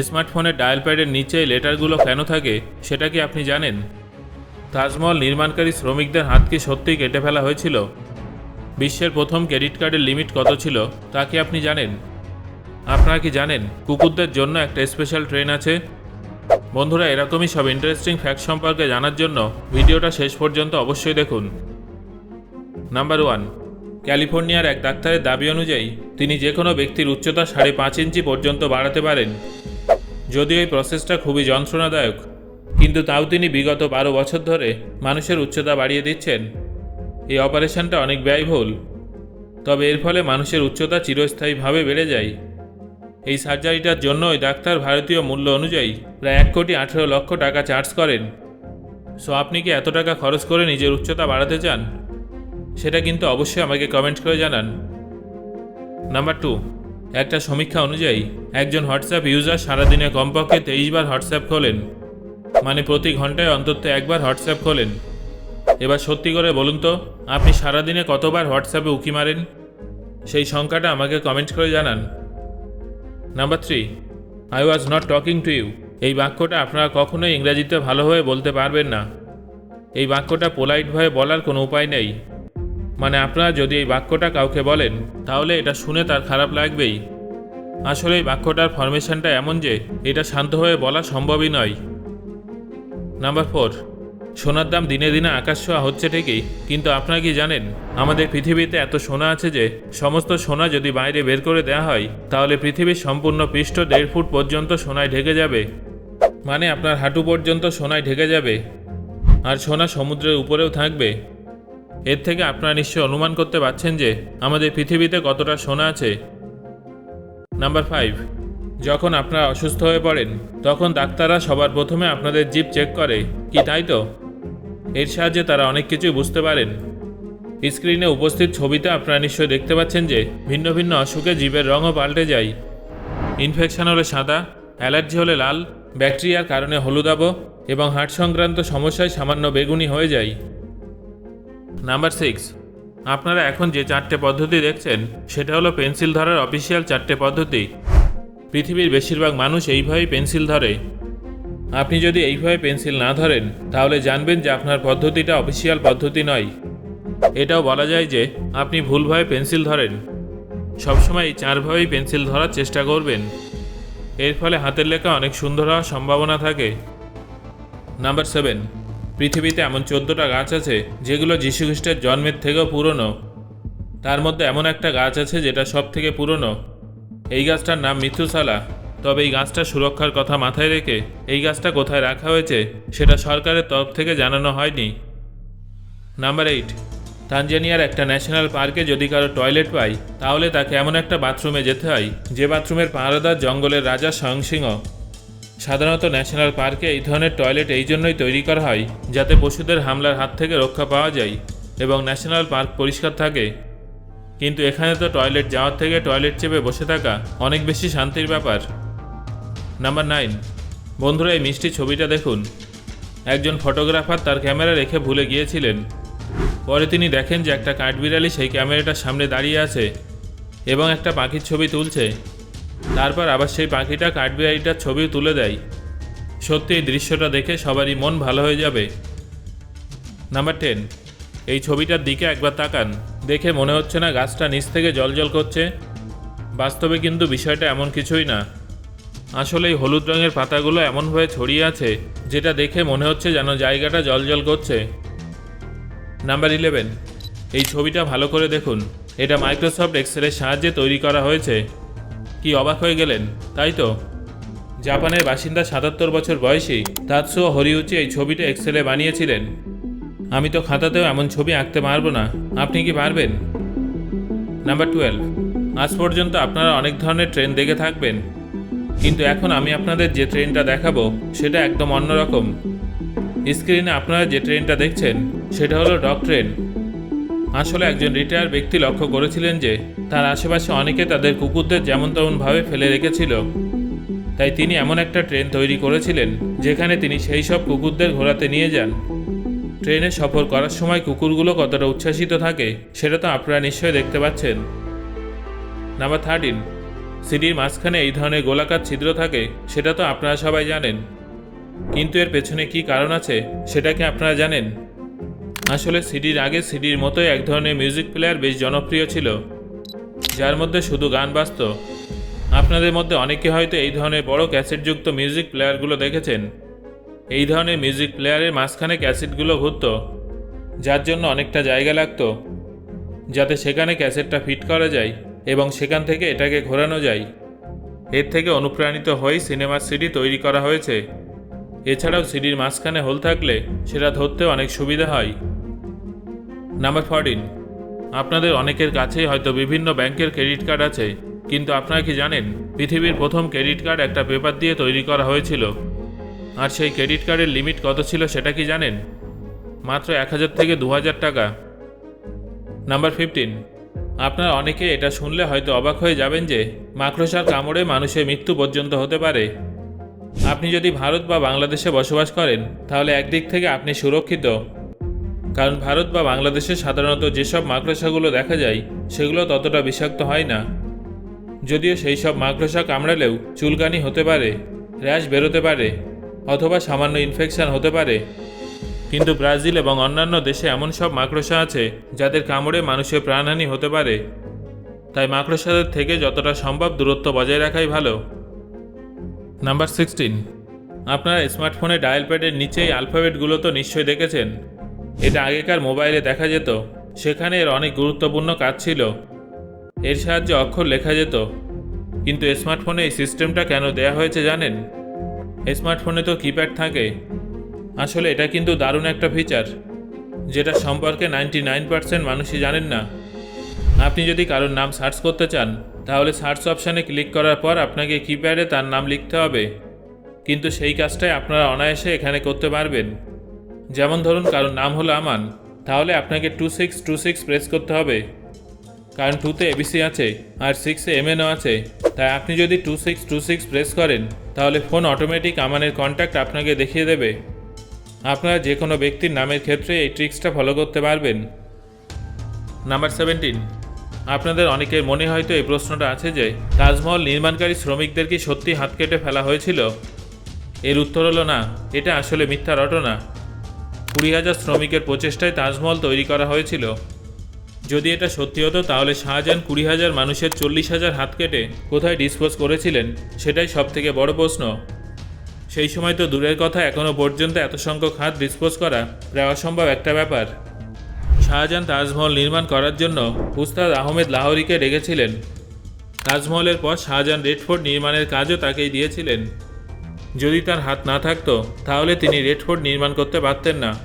স্মার্টফোনের ডায়াল প্যাডের নিচে লেটারগুলো কেন থাকে, সেটা কি আপনি জানেন? তাজমহল নির্মাণকারী শ্রমিকদের হাত কি সত্যিই কেটে ফেলা হয়েছিল? বিশ্বের প্রথম ক্রেডিট কার্ডের লিমিট কত ছিল, তা কি আপনি জানেন? আপনারা কি জানেন, কুকুরদের জন্য একটা স্পেশাল ট্রেন আছে? বন্ধুরা, এরকমই সব ইন্টারেস্টিং ফ্যাক্ট সম্পর্কে জানার জন্য ভিডিওটা শেষ পর্যন্ত অবশ্যই দেখুন। নাম্বার ওয়ান ক্যালিফোর্নিয়ার এক ডাক্তারের দাবি অনুযায়ী, তিনি যে কোনো ব্যক্তির উচ্চতা সাড়ে পাঁচ ইঞ্চি পর্যন্ত বাড়াতে পারেন। যদিও এই প্রসেসটা খুবই যন্ত্রণাদায়ক, কিন্তু তাও তিনি বিগত বারো বছর ধরে মানুষের উচ্চতা বাড়িয়ে দিচ্ছেন। এই অপারেশনটা অনেক ব্যয়বহুল, তবে এর ফলে মানুষের উচ্চতা চিরস্থায়ীভাবে বেড়ে যায়। এই সার্জারিটার জন্য ওই ডাক্তার ভারতীয় মূল্য অনুযায়ী প্রায় এক কোটি আঠেরো লক্ষ টাকা চার্জ করেন। সো আপনি কি এত টাকা খরচ করে নিজের উচ্চতা বাড়াতে চান? সেটা কিন্তু অবশ্যই আমাকে কমেন্ট করে জানান। নাম্বার টু একটা সমীক্ষা অনুযায়ী, একজন হোয়াটসঅ্যাপ ইউজার সারাদিনে কমপক্ষে তেইশ বার হোয়াটসঅ্যাপ খোলেন। মানে প্রতি ঘন্টায় অন্তত একবার হোয়াটসঅ্যাপ খোলেন। এবার সত্যি করে বলুন তো, আপনি সারাদিনে কতবার হোয়াটসঅ্যাপে উকি মারেন? সেই সংখ্যাটা আমাকে কমেন্ট করে জানান। Number three I was not talking to you এই বাক্যটা আপনারা কখনোই ইংরেজিতে ভালোভাবে বলতে পারবেন না। এই বাক্যটা পোলাইটভাবে বলার কোনো উপায় নেই। মানে আপনারা যদি এই বাক্যটা কাউকে বলেন, তাহলে এটা শুনে তার খারাপ লাগবেই। আসলে এই বাক্যটার ফরমেশনটা এমন যে, এটা শান্তভাবে বলা সম্ভবই নয়। নাম্বার ফোর সোনার দাম দিনে দিনে আকাশ ছোঁয়া হচ্ছে ঠিকই, কিন্তু আপনারা কি জানেন, আমাদের পৃথিবীতে এত সোনা আছে যে, সমস্ত সোনা যদি বাইরে বের করে দেওয়া হয়, তাহলে পৃথিবীর সম্পূর্ণ পৃষ্ঠ দেড় ফুট পর্যন্ত সোনায় ঢেকে যাবে। মানে আপনার হাঁটু পর্যন্ত সোনায় ঢেকে যাবে। আর সোনা সমুদ্রের উপরেও থাকবে। এর থেকে আপনারা নিশ্চয় অনুমান করতে পারছেন যে আমাদের পৃথিবীতে কতটা সোনা আছে। নাম্বার ফাইভ, যখন আপনারা অসুস্থ হয়ে পড়েন, তখন ডাক্তাররা সবার প্রথমে আপনাদের জিপ চেক করে। কি তাই তো? এর সাহায্যে তারা অনেক কিছুই বুঝতে পারেন। স্ক্রিনে উপস্থিত ছবিতে আপনারা নিশ্চয়ই দেখতে পাচ্ছেন যে ভিন্ন ভিন্ন অসুখে জীবের রঙও পাল্টে যায়। ইনফেকশন হলে সাদা, অ্যালার্জি হলে লাল, ব্যাকটেরিয়ার কারণে হলুদাব এবং হার্ট সংক্রান্ত সমস্যায় সামান্য বেগুনি হয়ে যায়। নাম্বার সিক্স আপনারা এখন যে চারটে পদ্ধতি দেখছেন, সেটা হলো পেন্সিল ধরার অফিসিয়াল চারটে পদ্ধতি। পৃথিবীর বেশিরভাগ মানুষ এইভাবেই পেন্সিল ধরে। আপনি যদি এইভাবে পেন্সিল না ধরেন, তাহলে জানবেন যে আপনার পদ্ধতিটা অফিসিয়াল পদ্ধতি নয়। এটাও বলা যায় যে, আপনি ভুলভাবে পেন্সিল ধরেন। সবসময় এই চারভাবেই পেন্সিল ধরার চেষ্টা করবেন। এর ফলে হাতের লেখা অনেক সুন্দর হওয়ার সম্ভাবনা থাকে। নাম্বার সেভেন পৃথিবীতে এমন চোদ্দোটা গাছ আছে যেগুলো যীশুখ্রিস্টের জন্মের থেকেও পুরনো। তার মধ্যে এমন একটা গাছ আছে যেটা সব থেকে পুরনো। এই গাছটার নাম মিথুসালা। তবে এই গাছটার সুরক্ষার কথা মাথায় রেখে এই গাছটা কোথায় রাখা হয়েছে সেটা সরকারের তরফ থেকে জানানো হয়নি। Number eight. তানজানিয়ার একটা ন্যাশনাল পার্কে যদি কারও টয়লেট পাই, তাহলে তাকে এমন একটা বাথরুমে যেতে হয়, যে বাথরুমের পাহারাদার জঙ্গলের রাজা স্বয়ংসিংহ সাধারণত ন্যাশনাল পার্কে এই ধরনের টয়লেট এই জন্যই তৈরি করা হয়, যাতে পশুদের হামলার হাত থেকে রক্ষা পাওয়া যায় এবং ন্যাশনাল পার্ক পরিষ্কার থাকে। কিন্তু এখানে তো টয়লেট যাওয়ার থেকে টয়লেট চেপে বসে থাকা অনেক বেশি শান্তির ব্যাপার। Number nine. বন্ধুরা, এই মিষ্টি ছবিটা দেখুন। একজন ফটোগ্রাফার তার ক্যামেরা রেখে ভুলে গিয়েছিলেন। পরে তিনি দেখেন যে একটা কাঠবিড়ালি সেই ক্যামেরাটার সামনে দাঁড়িয়ে আছে এবং একটা পাখির ছবি তুলছে। তারপর আবার সেই পাখিটা কাঠবিড়ালিটার ছবি তুলে দেয়। সত্যি এই দৃশ্যটা দেখে সবারই মন ভালো হয়ে যাবে। নাম্বার টেন এই ছবিটার দিকে একবার তাকান। দেখে মনে হচ্ছে না গাছটা নিচ থেকে জলজল করছে। বাস্তবে কিন্তু বিষয়টা এমন কিছুই না। আসলে এই হলুদ রঙের পাতাগুলো এমনভাবে ছড়িয়ে আছে, যেটা দেখে মনে হচ্ছে যেন জায়গাটা জলজল করছে। নাম্বার ইলেভেন এই ছবিটা ভালো করে দেখুন। এটা মাইক্রোসফট এক্সেলের সাহায্যে তৈরি করা হয়েছে। অবাক হয়ে গেলেন? তাই তো। জাপানের বাসিন্দা সাতাত্তর বছর বয়সী তাৎসুও হরিউচি এই ছবিটা এক্সেলে বানিয়েছিলেন। আমি তো খাতাতেও এমন ছবি আঁকতে পারব না। আপনি কি পারবেন? Number twelve. আজ পর্যন্ত আপনারা অনেক ধরনের ট্রেন দেখে থাকবেন। কিন্তু এখন আমি আপনাদের যে ট্রেনটা দেখাবো, সেটা একদম অন্যরকম। স্ক্রিনে আপনারা যে ট্রেনটা দেখছেন, সেটা হলো ডক ট্রেন। আসলে একজন রিটায়ার ব্যক্তি লক্ষ্য করেছিলেন যে তার আশেপাশে অনেকে তাদের কুকুরদের যেমন তেমনভাবে ফেলে রেখেছিল। তাই তিনি এমন একটা ট্রেন তৈরি করেছিলেন, যেখানে তিনি সেই সব কুকুরদের ঘোরাতে নিয়ে যান। ট্রেনে সফর করার সময় কুকুরগুলো কতটা উচ্ছ্বাসিত থাকে, সেটা তো আপনারা নিশ্চয়ই দেখতে পাচ্ছেন। নাম্বার থার্টিন সিডির মাঝখানে এই ধরনের গোলাকার ছিদ্র থাকে, সেটা তো আপনারা সবাই জানেন। কিন্তু এর পেছনে কি কারণ আছে, সেটা কি আপনারা জানেন? আসলে সিডির আগে সিডির মতোই এক ধরনের মিউজিক প্লেয়ার বেশ জনপ্রিয় ছিল, যার মধ্যে শুধু গান বাজত। আপনাদের মধ্যে অনেকে হয়তো এই ধরনের বড় ক্যাসেটযুক্ত মিউজিক প্লেয়ারগুলো দেখেছেন। এই ধরনের মিউজিক প্লেয়ারের মাঝখানে ক্যাসেটগুলো ঘুরত, যার জন্য অনেকটা জায়গা লাগতো, যাতে সেখানে ক্যাসেটটা ফিট করা যায় এবং সেখান থেকে এটাকে ঘোরানো যায়। এর থেকে অনুপ্রাণিত হয়েই সিনেমার সিডি তৈরি করা হয়েছে। এছাড়াও সিডির মাঝখানে হোল থাকলে সেটা ধরতে অনেক সুবিধা হয়। নাম্বার ফোরটিন আপনাদের অনেকের কাছেই হয়তো বিভিন্ন ব্যাংকের ক্রেডিট কার্ড আছে, কিন্তু আপনারা কি জানেন, পৃথিবীর প্রথম ক্রেডিট কার্ড একটা পেপার দিয়ে তৈরি করা হয়েছিল? আর সেই ক্রেডিট কার্ডের লিমিট কত ছিল সেটা কি জানেন? মাত্র এক হাজার থেকে দু হাজার টাকা। নাম্বার ফিফটিন আপনারা অনেকে এটা শুনলে হয়তো অবাক হয়ে যাবেন যে, মাকড়সার কামড়ে মানুষের মৃত্যু পর্যন্ত হতে পারে। আপনি যদি ভারত বা বাংলাদেশে বসবাস করেন, তাহলে একদিক থেকে আপনি সুরক্ষিত। কারণ ভারত বা বাংলাদেশে সাধারণত যেসব মাকড়সাগুলো দেখা যায়, সেগুলো ততটা বিষাক্ত হয় না। যদিও সেই সব মাকড়সা কামড়ালেও চুলকানি হতে পারে, র্যাশ বেরোতে পারে, অথবা সামান্য ইনফেকশন হতে পারে। কিন্তু ব্রাজিল এবং অন্যান্য দেশে এমন সব মাকড়সা আছে, যাদের কামড়ে মানুষের প্রাণহানি হতে পারে। তাই মাকড়সাদের থেকে যতটা সম্ভব দূরত্ব বজায় রাখাই ভালো। Number sixteen. আপনারা স্মার্টফোনে ডায়াল প্যাডের নিচেই আলফাবেটগুলো তো নিশ্চয়ই দেখেছেন। এটা আগেকার মোবাইলে দেখা যেত, সেখানে এর অনেক গুরুত্বপূর্ণ কাজ ছিল। এর সাহায্যে অক্ষর লেখা যেত। কিন্তু স্মার্টফোনে এই সিস্টেমটা কেন দেয়া হয়েছে জানেন? স্মার্টফোনে তো কিপ্যাড থাকে। আসলে এটা কিন্তু দারুণ একটা ফিচার, যেটা সম্পর্কে নাইনটি নাইন পার্সেন্ট মানুষই জানেন না। আপনি যদি কারোর নাম সার্চ করতে চান, তাহলে সার্চ অপশানে ক্লিক করার পর আপনাকে কিপ্যাডে তার নাম লিখতে হবে। কিন্তু সেই কাজটাই আপনারা অনায়াসে এখানে করতে পারবেন। যেমন ধরুন কারোর নাম হলো আমান, তাহলে আপনাকে two six two six press করতে হবে। কারণ টুতে এবিসি আছে আর সিক্সে এমএনও আছে। তাই আপনি যদি two six two six press করেন, তাহলে ফোন অটোমেটিক আমানের কন্ট্যাক্ট আপনাকে দেখিয়ে দেবে। আপনারা যে কোনো ব্যক্তির নামের ক্ষেত্রে এই ট্রিক্সটা ফলো করতে পারবেন। নাম্বার সেভেন্টিন আপনাদের অনেকের মনে হয়তো এই প্রশ্নটা আছে যে, তাজমহল নির্মাণকারী শ্রমিকদের কি সত্যি হাত কেটে ফেলা হয়েছিল? এর উত্তর হলো না, এটা আসলে মিথ্যা রটনা। কুড়ি হাজার শ্রমিকের প্রচেষ্টায় তাজমহল তৈরি করা হয়েছিল। যদি এটা সত্যি হতো, তাহলে শাহজাহান কুড়ি হাজার মানুষের চল্লিশ হাজার হাত কেটে কোথায় ডিসপোজ করেছিলেন, সেটাই সব থেকে বড় প্রশ্ন। সেই সময় তো দূরের কথা এখনও পর্যন্ত এত সংখ্যক হাত ডিসপোজ করা প্রায় অসম্ভব একটা ব্যাপার। শাহজাহান তাজমহল নির্মাণ করার জন্য উস্তাদ আহমেদ লাহোরিকে ডেকেছিলেন। তাজমহলের পর শাহজাহান রেড ফোর্ট নির্মাণের কাজও তাকেই দিয়েছিলেন। যদি তার হাত না থাকতো, তাহলে তিনি রেড ফোর্ট নির্মাণ করতে পারতেন না।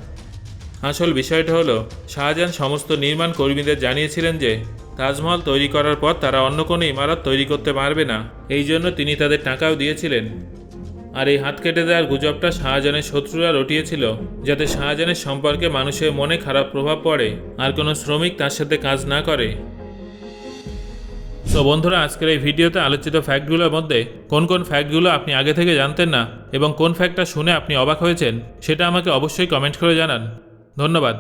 আসল বিষয়টা হলো, শাহজাহান সমস্ত নির্মাণ কর্মীদের জানিয়েছিলেন যে, তাজমহল তৈরি করার পর তারা অন্য কোনো ইমারত তৈরি করতে পারবে না। এই জন্য তিনি তাদের টাকাও দিয়েছিলেন। আর এই হাত কেটে দেওয়ার গুজবটা শাহজাহানের শত্রুরা রটিয়েছিল, যাতে শাহজাহানের সম্পর্কে মানুষের মনে খারাপ প্রভাব পড়ে, আর কোনো শ্রমিক তার সাথে কাজ না করে। তো বন্ধুরা, আজকের এই ভিডিওতে আলোচিত ফ্যাক্টগুলোর মধ্যে কোন কোন ফ্যাক্টগুলো আপনি আগে থেকে জানতেন না এবং কোন ফ্যাক্টটা শুনে আপনি অবাক হয়েছেন, সেটা আমাকে অবশ্যই কমেন্ট করে জানান। ধন্যবাদ।